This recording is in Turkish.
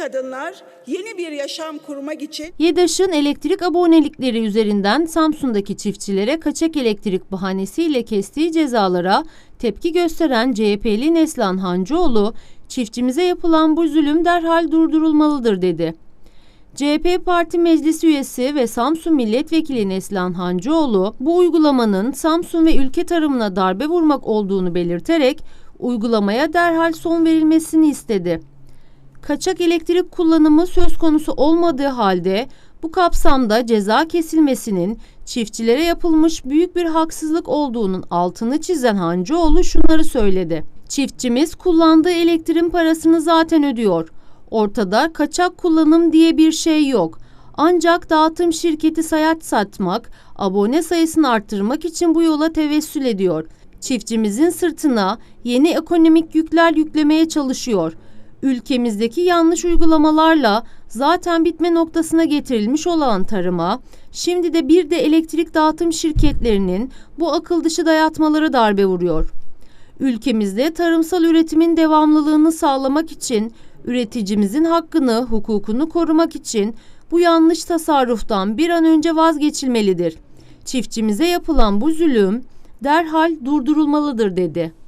kadınlar yeni bir yaşam kurmak için YEDAŞ'ın elektrik abonelikleri üzerinden Samsun'daki çiftçilere kaçak elektrik bahanesiyle kestiği cezalara tepki gösteren CHP'li Neslan Hancıoğlu, çiftçimize yapılan bu zulüm derhal durdurulmalıdır dedi. CHP Parti Meclis Üyesi ve Samsun Milletvekili Neslan Hancıoğlu bu uygulamanın Samsun ve ülke tarımına darbe vurmak olduğunu belirterek uygulamaya derhal son verilmesini istedi. Kaçak elektrik kullanımı söz konusu olmadığı halde bu kapsamda ceza kesilmesinin çiftçilere yapılmış büyük bir haksızlık olduğunun altını çizen Hancıoğlu şunları söyledi. Çiftçimiz kullandığı elektriğin parasını zaten ödüyor. Ortada kaçak kullanım diye bir şey yok. Ancak dağıtım şirketi sayaç satmak, abone sayısını arttırmak için bu yola tevessül ediyor. Çiftçimizin sırtına yeni ekonomik yükler yüklemeye çalışıyor. Ülkemizdeki yanlış uygulamalarla zaten bitme noktasına getirilmiş olan tarıma, şimdi de bir de elektrik dağıtım şirketlerinin bu akıl dışı dayatmaları darbe vuruyor. Ülkemizde tarımsal üretimin devamlılığını sağlamak için, üreticimizin hakkını, hukukunu korumak için bu yanlış tasarruftan bir an önce vazgeçilmelidir. Çiftçimize yapılan bu zulüm derhal durdurulmalıdır dedi.